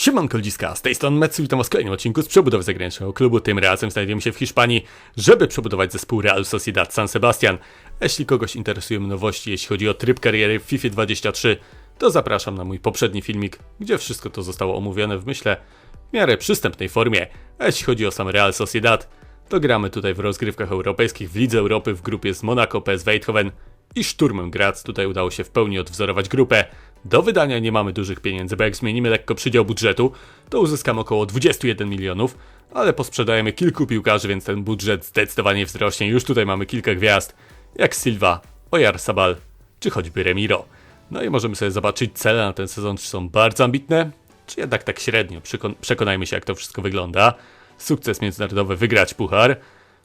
Siemanko ludziska, z tej strony Metsu, witam was w kolejnym odcinku z przebudowy zagranicznego klubu. Tym razem znajdujemy się w Hiszpanii, żeby przebudować zespół Real Sociedad San Sebastian. Jeśli kogoś interesują nowości, jeśli chodzi o tryb kariery w FIFA 23, to zapraszam na mój poprzedni filmik, gdzie wszystko to zostało omówione w myślę w miarę przystępnej formie. A jeśli chodzi o sam Real Sociedad, to gramy tutaj w rozgrywkach europejskich w Lidze Europy w grupie z Monaco, PSV Eindhoven i Szturmem Graz. Tutaj udało się w pełni odwzorować grupę. Do wydania nie mamy dużych pieniędzy, bo jak zmienimy lekko przydział budżetu, to uzyskamy około 21 milionów, ale posprzedajemy kilku piłkarzy, więc ten budżet zdecydowanie wzrośnie. Już tutaj mamy kilka gwiazd, jak Silva, Oyarzabal czy choćby Remiro. No i możemy sobie zobaczyć cele na ten sezon, czy są bardzo ambitne, czy jednak tak średnio. Przekon przekonajmy się, jak to wszystko wygląda. Sukces międzynarodowy, wygrać puchar,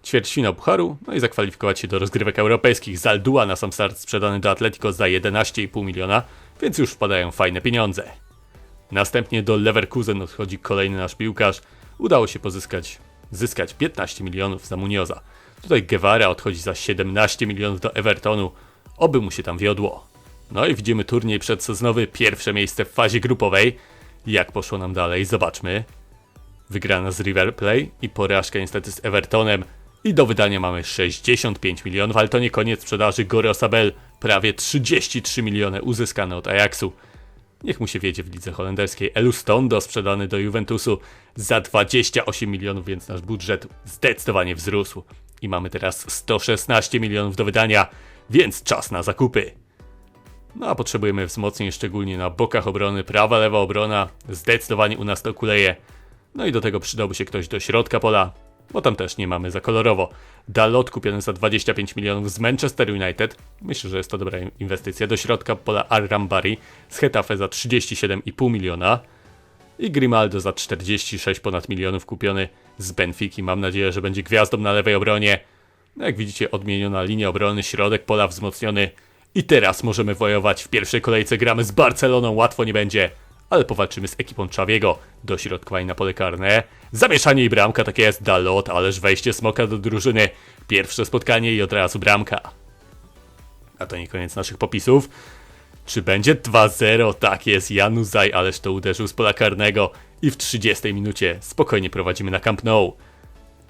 ćwierćfinał pucharu, no i zakwalifikować się do rozgrywek europejskich. Zaldua na sam start sprzedany do Atletico za 11,5 miliona, więc już wpadają fajne pieniądze. Następnie do Leverkusen odchodzi kolejny nasz piłkarz. Udało się pozyskać, zyskać 15 milionów za Munioza. Tutaj Guevara odchodzi za 17 milionów do Evertonu. Oby mu się tam wiodło. No i widzimy turniej przedsezonowy, pierwsze miejsce w fazie grupowej. Jak poszło nam dalej, zobaczmy. Wygrana z River Play i porażka niestety z Evertonem. I do wydania mamy 65 milionów, ale to nie koniec sprzedaży Gore Osabel. Prawie 33 miliony uzyskane od Ajaxu. Niech mu się wiedzie w lidze holenderskiej. Elustondo sprzedany do Juventusu za 28 milionów, więc nasz budżet zdecydowanie wzrósł. I mamy teraz 116 milionów do wydania, więc czas na zakupy. No a potrzebujemy wzmocnień szczególnie na bokach obrony, prawa, lewa obrona. Zdecydowanie u nas to kuleje. No i do tego przydałby się ktoś do środka pola, bo tam też nie mamy za kolorowo. Dalot kupiony za 25 milionów z Manchester United. Myślę, że jest to dobra inwestycja. Do środka pola Arrambari z Hetafe za 37,5 miliona. I Grimaldo za 46 ponad milionów kupiony z Benfiki. Mam nadzieję, że będzie gwiazdą na lewej obronie. No jak widzicie, odmieniona linia obrony, środek pola wzmocniony. I teraz możemy wojować. W pierwszej kolejce gramy z Barceloną, łatwo nie będzie ale powalczymy z ekipą Czawiego. Dośrodkowanie na pole karne. Zamieszanie i bramka, tak jest, Dalot, ależ wejście Smoka do drużyny. Pierwsze spotkanie i od razu bramka. A to nie koniec naszych popisów. Czy będzie 2-0? Tak jest, Januzaj, ależ to uderzył z pola karnego. I w 30 minucie spokojnie prowadzimy na Camp Nou.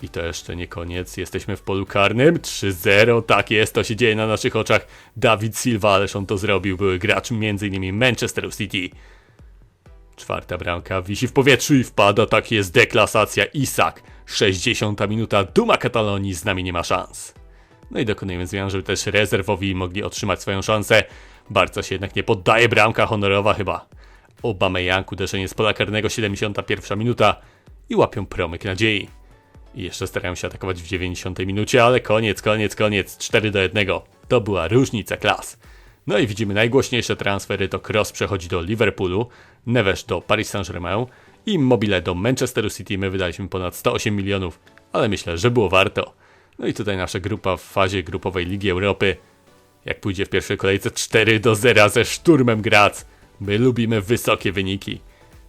I to jeszcze nie koniec, jesteśmy w polu karnym. 3-0, tak jest, to się dzieje na naszych oczach. Dawid Silva, ależ on to zrobił, były gracz m.in. Manchester City. Czwarta bramka wisi w powietrzu i wpada, tak jest deklasacja Isak. 60 minuta, duma Katalonii, z nami nie ma szans. No i dokonujemy zmian, żeby też rezerwowi mogli otrzymać swoją szansę. Bardzo się jednak nie poddaje, bramka honorowa chyba. Obameyang uderzenie z pola karnego, 71 minuta i łapią promyk nadziei. I jeszcze starają się atakować w 90 minucie, ale koniec, koniec, koniec, 4 do 1. To była różnica klas. No i widzimy najgłośniejsze transfery to Cross przechodzi do Liverpoolu, Neves do Paris Saint-Germain i Mobile do Manchesteru City. My wydaliśmy ponad 108 milionów, ale myślę, że było warto. No i tutaj nasza grupa w fazie grupowej Ligi Europy. Jak pójdzie w pierwszej kolejce 4 do 0 ze Szturmem Graz. My lubimy wysokie wyniki.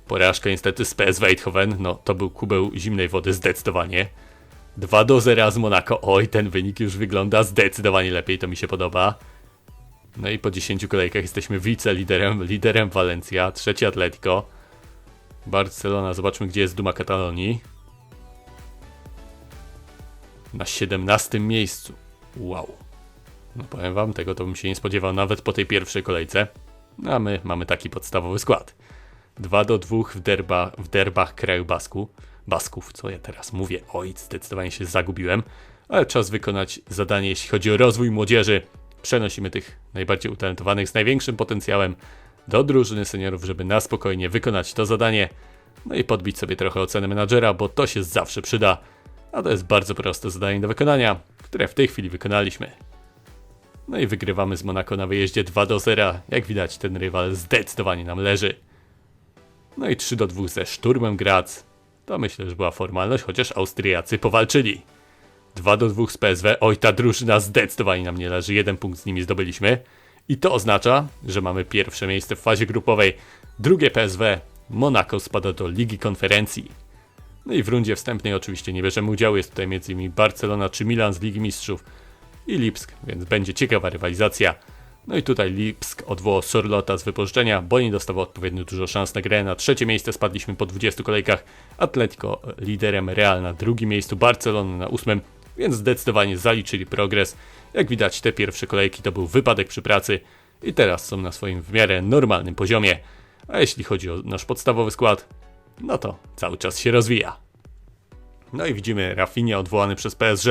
Porażka niestety z PSV Eindhoven, no to był kubeł zimnej wody zdecydowanie. 2 do 0 z Monaco, oj ten wynik już wygląda zdecydowanie lepiej, to mi się podoba. No i po 10 kolejkach jesteśmy wice-liderem, liderem Valencia, trzeci Atletico. Barcelona, zobaczmy gdzie jest Duma Katalonii. Na 17 miejscu. Wow. No powiem wam, tego to bym się nie spodziewał nawet po tej pierwszej kolejce. No a my mamy taki podstawowy skład. 2 do 2 w, derba, w derbach kraju Basku. Basków, co ja teraz mówię? Oj, zdecydowanie się zagubiłem. Ale czas wykonać zadanie, jeśli chodzi o rozwój młodzieży przenosimy tych najbardziej utalentowanych z największym potencjałem do drużyny seniorów, żeby na spokojnie wykonać to zadanie, no i podbić sobie trochę ocenę menadżera, bo to się zawsze przyda, a to jest bardzo proste zadanie do wykonania, które w tej chwili wykonaliśmy. No i wygrywamy z Monaco na wyjeździe 2 do 0. Jak widać, ten rywal zdecydowanie nam leży. No i 3 do 2 ze Szturmem Graz. To myślę, że była formalność, chociaż Austriacy powalczyli. 2 do 2 z PSW. Oj, ta drużyna zdecydowanie nam nie leży. Jeden punkt z nimi zdobyliśmy. I to oznacza, że mamy pierwsze miejsce w fazie grupowej. Drugie PSW. Monaco spada do Ligi Konferencji. No i w rundzie wstępnej oczywiście nie bierzemy udziału. Jest tutaj m.in. Barcelona czy Milan z Ligi Mistrzów i Lipsk, więc będzie ciekawa rywalizacja. No i tutaj Lipsk odwołał Sorlota z wypożyczenia, bo nie dostawał odpowiednio dużo szans na grę. Na trzecie miejsce spadliśmy po 20 kolejkach. Atletico liderem, Real na drugim miejscu, Barcelona na ósmym, więc zdecydowanie zaliczyli progres. Jak widać, te pierwsze kolejki to był wypadek przy pracy i teraz są na swoim w miarę normalnym poziomie. A jeśli chodzi o nasz podstawowy skład, no to cały czas się rozwija. No i widzimy Rafinha odwołany przez PSG.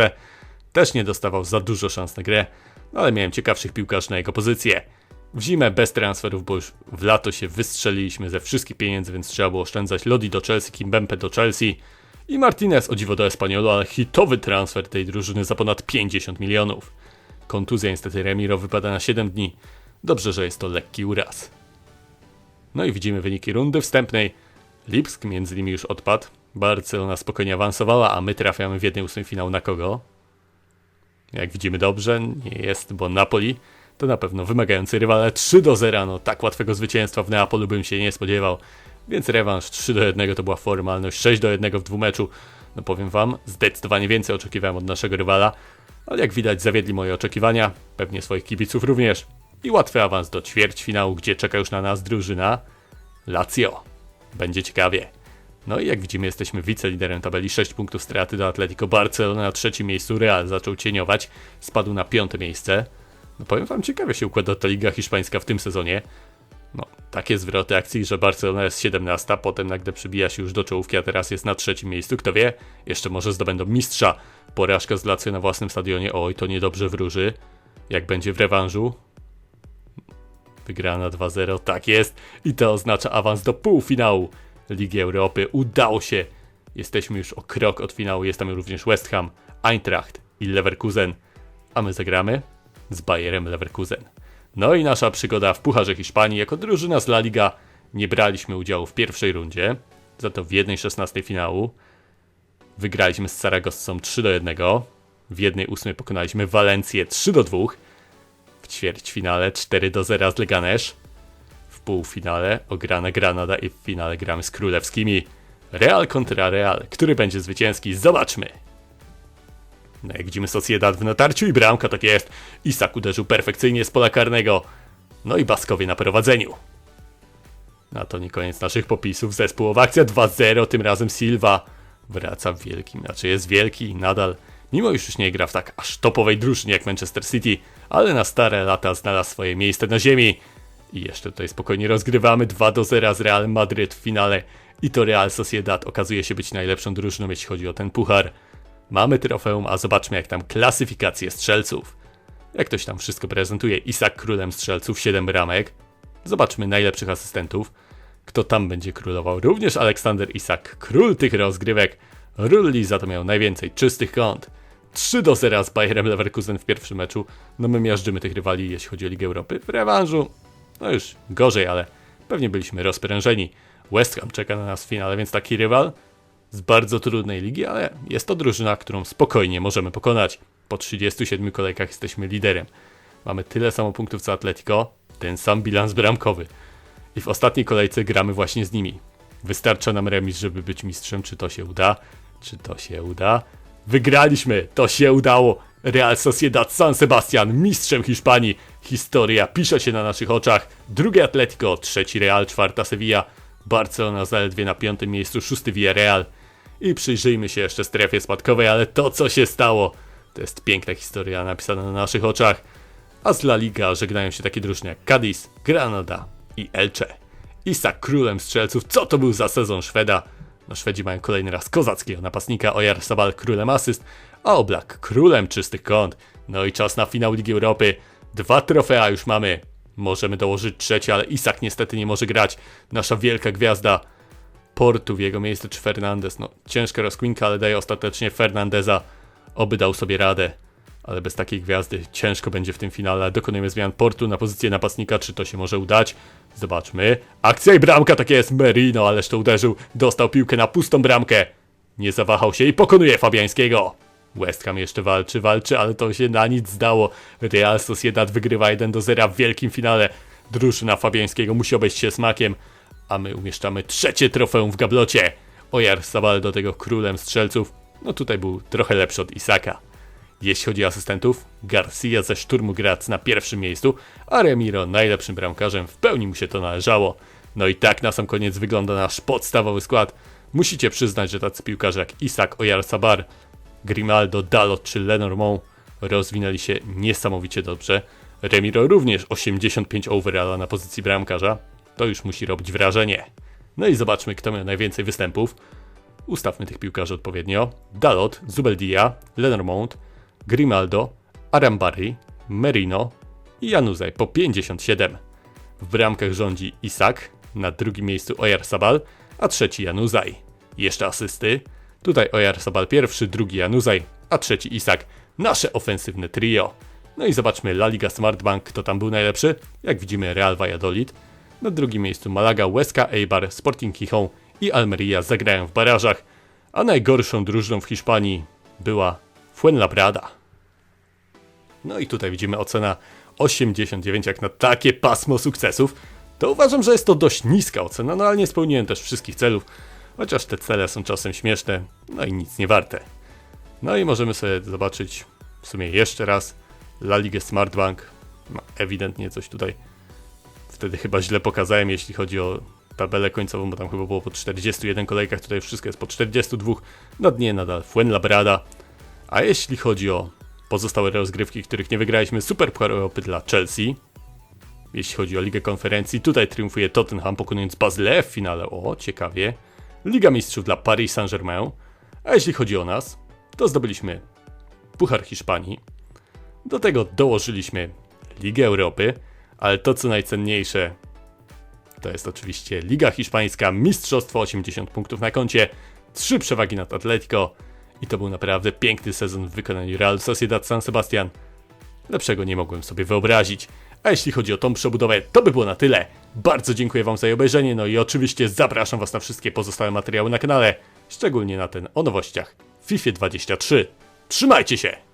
Też nie dostawał za dużo szans na grę, no ale miałem ciekawszych piłkarzy na jego pozycję. W zimę bez transferów, bo już w lato się wystrzeliliśmy ze wszystkich pieniędzy, więc trzeba było oszczędzać Lodi do Chelsea, Kimbempe do Chelsea i Martinez o dziwo do Espanyolu, ale hitowy transfer tej drużyny za ponad 50 milionów. Kontuzja niestety Remiro wypada na 7 dni. Dobrze, że jest to lekki uraz. No i widzimy wyniki rundy wstępnej. Lipsk między nimi już odpadł. Barcelona spokojnie awansowała, a my trafiamy w jednej ósmej finał na kogo? Jak widzimy dobrze, nie jest, bo Napoli to na pewno wymagający rywal, ale 3 do 0, no tak łatwego zwycięstwa w Neapolu bym się nie spodziewał. Więc rewanż 3 do 1 to była formalność, 6 do 1 w dwumeczu. No powiem wam, zdecydowanie więcej oczekiwałem od naszego rywala, ale jak widać zawiedli moje oczekiwania, pewnie swoich kibiców również. I łatwy awans do ćwierćfinału, gdzie czeka już na nas drużyna Lazio. Będzie ciekawie. No i jak widzimy, jesteśmy wiceliderem tabeli, 6 punktów straty do Atletico Barcelona na trzecim miejscu. Real zaczął cieniować, spadł na piąte miejsce. No powiem wam, ciekawie się układa ta liga hiszpańska w tym sezonie. No, takie zwroty akcji, że Barcelona jest 17, potem nagle przybija się już do czołówki, a teraz jest na trzecim miejscu. Kto wie, jeszcze może zdobędą mistrza. Porażka z Lazio na własnym stadionie, oj, to niedobrze wróży. Jak będzie w rewanżu? Wygrana 2-0, tak jest. I to oznacza awans do półfinału. Ligi Europy. Udało się! Jesteśmy już o krok od finału. Jest tam również West Ham, Eintracht i Leverkusen. A my zagramy z Bayerem Leverkusen. No i nasza przygoda w Pucharze Hiszpanii. Jako drużyna z La Liga nie braliśmy udziału w pierwszej rundzie, za to w jednej 16 finału. Wygraliśmy z Saragossą 3 do 1. W jednej 8 pokonaliśmy Walencję 3 do 2. W ćwierćfinale 4 do 0 z Leganés półfinale ograna Granada i w finale gramy z królewskimi. Real kontra Real. Który będzie zwycięski? Zobaczmy. No jak widzimy Sociedad w natarciu i bramka tak jest. Isak uderzył perfekcyjnie z pola karnego. No i Baskowie na prowadzeniu. Na to nie koniec naszych popisów. Zespół akcja 2-0, tym razem Silva wraca w wielkim, znaczy jest wielki nadal. Mimo już już nie gra w tak aż topowej drużynie jak Manchester City, ale na stare lata znalazł swoje miejsce na ziemi. I jeszcze tutaj spokojnie rozgrywamy 2 do 0 z Real Madryt w finale. I to Real Sociedad okazuje się być najlepszą drużyną, jeśli chodzi o ten puchar. Mamy trofeum, a zobaczmy jak tam klasyfikacje strzelców. Jak ktoś tam wszystko prezentuje. Isak królem strzelców, 7 bramek. Zobaczmy najlepszych asystentów. Kto tam będzie królował? Również Aleksander Isak, król tych rozgrywek. Rulli za to miał najwięcej czystych kąt. 3 do 0 z Bayerem Leverkusen w pierwszym meczu. No my miażdżymy tych rywali, jeśli chodzi o Ligę Europy. W rewanżu no już gorzej, ale pewnie byliśmy rozprężeni. West Ham czeka na nas w finale, więc taki rywal z bardzo trudnej ligi, ale jest to drużyna, którą spokojnie możemy pokonać. Po 37 kolejkach jesteśmy liderem. Mamy tyle samo punktów co Atletico, ten sam bilans bramkowy. I w ostatniej kolejce gramy właśnie z nimi. Wystarcza nam remis, żeby być mistrzem. Czy to się uda? Czy to się uda? Wygraliśmy! To się udało! Real Sociedad San Sebastian, mistrzem Hiszpanii. Historia pisze się na naszych oczach. Drugi Atletico, trzeci Real, czwarta Sevilla. Barcelona zaledwie na piątym miejscu, szósty Villarreal. I przyjrzyjmy się jeszcze strefie spadkowej, ale to co się stało, to jest piękna historia napisana na naszych oczach. A z La Liga żegnają się takie drużyny jak Cadiz, Granada i Elche. Isak królem strzelców, co to był za sezon Szweda? No Szwedzi mają kolejny raz kozackiego napastnika, Ojar Sabal królem asyst, a Oblak królem czystych kąt. No i czas na finał Ligi Europy. Dwa trofea już mamy. Możemy dołożyć trzecie, ale Isak niestety nie może grać. Nasza wielka gwiazda Portu w jego miejsce czy Fernandez. No ciężka rozkminka, ale daje ostatecznie Fernandeza. Oby dał sobie radę. Ale bez takiej gwiazdy ciężko będzie w tym finale. Dokonujemy zmian Portu na pozycję napastnika. Czy to się może udać? Zobaczmy. Akcja i bramka, tak jest. Merino, ależ to uderzył. Dostał piłkę na pustą bramkę. Nie zawahał się i pokonuje Fabiańskiego. West Ham jeszcze walczy, walczy, ale to się na nic zdało. Real Sociedad wygrywa 1 do 0 w wielkim finale. Drużyna Fabiańskiego musi obejść się smakiem, a my umieszczamy trzecie trofeum w gablocie. Ojar Sabal do tego królem strzelców, no tutaj był trochę lepszy od Isaka. Jeśli chodzi o asystentów, Garcia ze Szturmu Graz na pierwszym miejscu, a Remiro najlepszym bramkarzem, w pełni mu się to należało. No i tak na sam koniec wygląda nasz podstawowy skład. Musicie przyznać, że tacy piłkarze jak Isak Oyarsabar, Grimaldo, Dalot czy Lenormand rozwinęli się niesamowicie dobrze. Remiro również 85 overalla na pozycji bramkarza. To już musi robić wrażenie. No i zobaczmy, kto miał najwięcej występów. Ustawmy tych piłkarzy odpowiednio. Dalot, Zubeldia, Lenormand, Grimaldo, Arambari, Merino i Januzaj po 57. W bramkach rządzi Isak, na drugim miejscu Ojarzabal, a trzeci Januzaj. Jeszcze asysty. Tutaj Ojarzabal pierwszy, drugi Januzaj, a trzeci Isak. Nasze ofensywne trio. No i zobaczmy La Liga Smartbank, kto tam był najlepszy. Jak widzimy Real Valladolid. Na drugim miejscu Malaga, Huesca, Eibar, Sporting Gijón i Almeria zagrają w barażach. A najgorszą drużyną w Hiszpanii była Fuenlabrada. No i tutaj widzimy ocena 89 jak na takie pasmo sukcesów. To uważam, że jest to dość niska ocena, no ale nie spełniłem też wszystkich celów, chociaż te cele są czasem śmieszne, no i nic nie warte. No i możemy sobie zobaczyć w sumie jeszcze raz La Ligę Smartbank. No, ewidentnie coś tutaj wtedy chyba źle pokazałem, jeśli chodzi o tabelę końcową, bo tam chyba było po 41 kolejkach, tutaj wszystko jest po 42. Na dnie nadal Fuenlabrada. A jeśli chodzi o pozostałe rozgrywki, których nie wygraliśmy, Super Puchar Europy dla Chelsea. Jeśli chodzi o Ligę Konferencji, tutaj triumfuje Tottenham pokonując Bazle w finale. O, ciekawie. Liga Mistrzów dla Paris Saint-Germain. A jeśli chodzi o nas, to zdobyliśmy Puchar Hiszpanii. Do tego dołożyliśmy Ligę Europy, ale to co najcenniejsze, to jest oczywiście Liga Hiszpańska, Mistrzostwo 80 punktów na koncie, 3 przewagi nad Atletico i to był naprawdę piękny sezon w wykonaniu Real Sociedad San Sebastian. Lepszego nie mogłem sobie wyobrazić. A jeśli chodzi o tą przebudowę, to by było na tyle. Bardzo dziękuję Wam za jej obejrzenie, no i oczywiście zapraszam Was na wszystkie pozostałe materiały na kanale, szczególnie na ten o nowościach FIFA 23. Trzymajcie się!